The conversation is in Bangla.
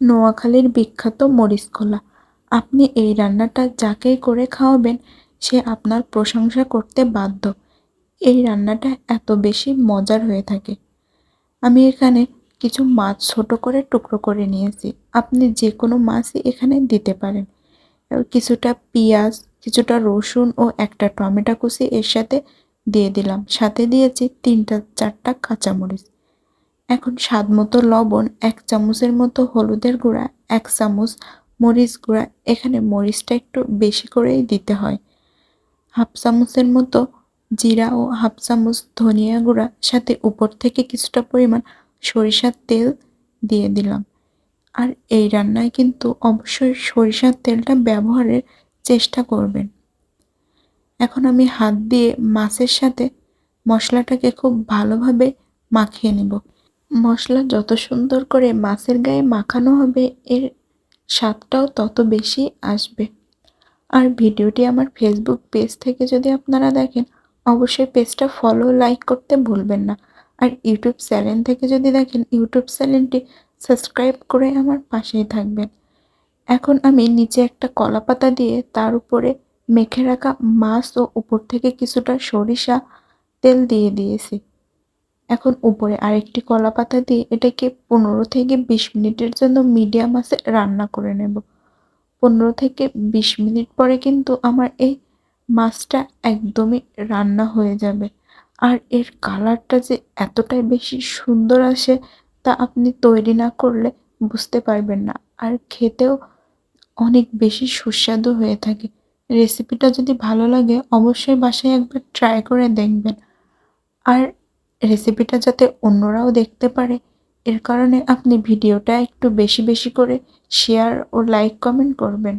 নোয়াখালীর বিখ্যাত মরিচ কলা আপনি এই রান্নাটা যাকেই করে খাওয়াবেন, সে আপনার প্রশংসা করতে বাধ্য। এই রান্নাটা এত বেশি মজার হয়ে থাকে। আমি এখানে কিছু মাছ ছোট করে টুকরো করে নিয়েছি। আপনি যে কোনো মাছই এখানে দিতে পারেন। কিছুটা পেঁয়াজ, কিছুটা রসুন ও একটা টমেটো কুচি এর সাথে দিয়ে দিলাম। সাথে দিয়েছি তিনটা, চারটা কাঁচামরিচ। এখন স্বাদ মতো লবণ, এক চামচের মতো হলুদের গুঁড়া, এক চামচ মরিচ গুঁড়া। এখানে মরিচটা একটু বেশি করেই দিতে হয়। হাফ চামচের মতো জিরা ও হাফ চামচ ধনিয়া গুঁড়া। সাথে উপর থেকে কিছুটা পরিমাণ সরিষার তেল দিয়ে দিলাম। আর এই রান্নায় কিন্তু অবশ্যই সরিষার তেলটা ব্যবহারের চেষ্টা করবেন। এখন আমি হাত দিয়ে মাছের সাথে মশলাটাকে খুব ভালোভাবে মাখিয়ে নেব। মশলা যত সুন্দর করে মাছের গায়ে মাখানো হবে, এর স্বাদটাও তত বেশি আসবে। আর ভিডিওটি আমার ফেসবুক পেজ থেকে যদি আপনারা দেখেন, অবশ্যই পেজটা ফলো লাইক করতে ভুলবেন না। আর ইউটিউব চ্যানেল থেকে যদি দেখেন ইউটিউব চ্যানেলটি সাবস্ক্রাইব করে আমার পাশেই থাকবেন। এখন আমি নিচে একটা কলা পাতা দিয়ে তার উপরে মেখে রাখা মাছ ও উপর থেকে কিছুটা সরিষা তেল দিয়ে দিয়েছি। এখন উপরে আরেকটি কলা পাতা দিয়ে এটাকে পনেরো থেকে বিশ মিনিটের জন্য মিডিয়াম আছে রান্না করে নেব। পনেরো থেকে বিশ মিনিট পরে কিন্তু আমার এই মাছটা একদমই রান্না হয়ে যাবে। আর এর কালারটা যে এতটাই বেশি সুন্দর আসে তা আপনি তৈরি না করলে বুঝতে পারবেন না। আর খেতেও অনেক বেশি সুস্বাদু হয়ে থাকে। রেসিপিটা যদি ভালো লাগে অবশ্যই বাসায় একবার ট্রাই করে দেখবেন। আর রেসিপিটা যাতে অন্যরাও দেখতে পারে, এর কারণে আপনি ভিডিওটা একটু বেশি বেশি করে শেয়ার ও লাইক কমেন্ট করবেন।